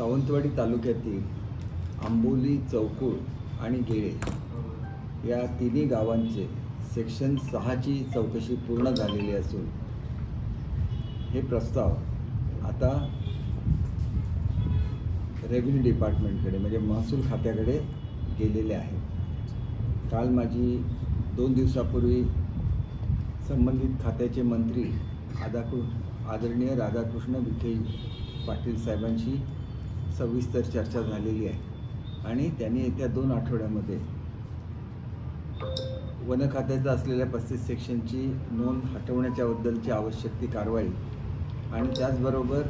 सावंतवाडी तालुक्यातील आंबोली चौकूळ आणि गेळे या तिन्ही गावांचे सेक्शन सहाची चौकशी पूर्ण झालेली असून हे प्रस्ताव आता रेव्हेन्यू डिपार्टमेंटकडे म्हणजे महसूल खात्याकडे गेलेले आहेत. काल माझी दोन दिवसापूर्वी संबंधित खात्याचे मंत्री राधाकृ आदरणीय राधाकृष्ण विखे पाटील साहेबांशी सविस्तर चर्चा झालेली आहे. आणि त्यांनी येत्या दोन आठवड्यामध्ये वन खात्याचं असलेल्या पस्तीस सेक्शनची नोंद हटवण्याच्याबद्दलची आवश्यक ती कारवाई. आणि त्याचबरोबर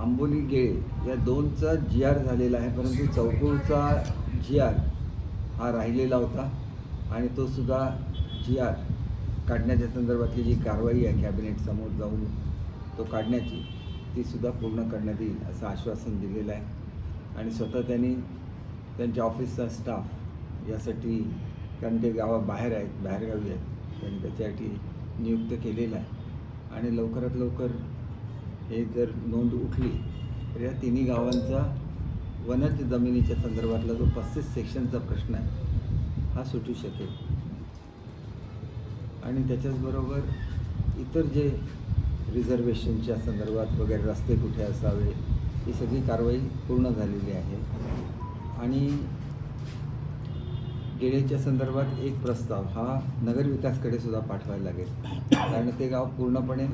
आंबोली गेळे या दोनचा जी आर झालेला आहे परंतु चौकोळचा जी आर हा राहिलेला होता. आणि तो सुद्धा जी आर काढण्याच्या संदर्भातली जी कारवाई आहे कॅबिनेटसमोर जाऊन तो काढण्याची. तीसुद्धा पूर्ण करण्यात येईल असं आश्वासन दिलेलं आहे. आणि स्वतः त्यांनी त्यांच्या ऑफिसचा स्टाफ यासाठी कारण ते गावाबाहेर आहेत बाहेरगावी आहेत त्यांनी त्याच्यासाठी नियुक्त केलेलं आहे. आणि लवकरात लवकर हे जर नोंद उठली तर या तिन्ही गावांचा वनज जमिनीच्या संदर्भातला जो पस्तीस सेक्शनचा प्रश्न आहे हा सुटू शकेल. आणि त्याच्याचबरोबर इतर जे रिझर्वेशनच्या संदर्भात वगैरे रस्ते कुठे असावे ही सगळी कारवाई पूर्ण झालेली आहे. आणि गेडेच्या संदर्भात एक प्रस्ताव हा नगरविकासकडे सुद्धा पाठवायला लागेल. कारण ते गाव पूर्णपणे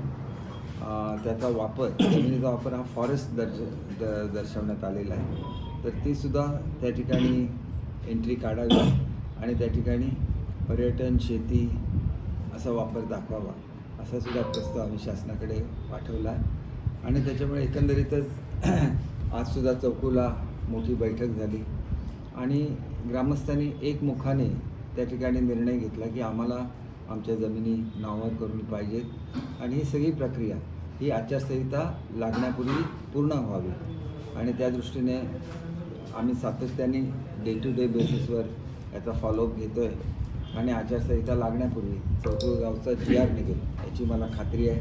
त्याचा वापर जमिनीचा वापर हा फॉरेस्ट दर्ज द दर्शवण्यात आलेला आहे. तर तीसुद्धा त्या ठिकाणी एंट्री काढावी आणि त्या ठिकाणी पर्यटन शेती असा वापर दाखवावा. असा सुद्धा प्रस्ताव आम्ही शासनाकडे पाठवला. आणि त्याच्यामुळे एकंदरीतच आजसुद्धा चौकूला मोठी बैठक झाली. आणि ग्रामस्थांनी एकमुखाने त्या ठिकाणी निर्णय घेतला की आम्हाला आमच्या जमिनी नावावर करून पाहिजेत. आणि ही सगळी प्रक्रिया ही आचारसंहिता लागण्यापूर्वी पूर्ण व्हावी. आणि त्या दृष्टीने आम्ही सातत्याने डे टू डे बेसिसवर याचा फॉलोअप घेतो आहे आणि आचारसंहिता लागण्यापूर्वी चौथं गावचा जी आर निघेल याची मला खात्री आहे.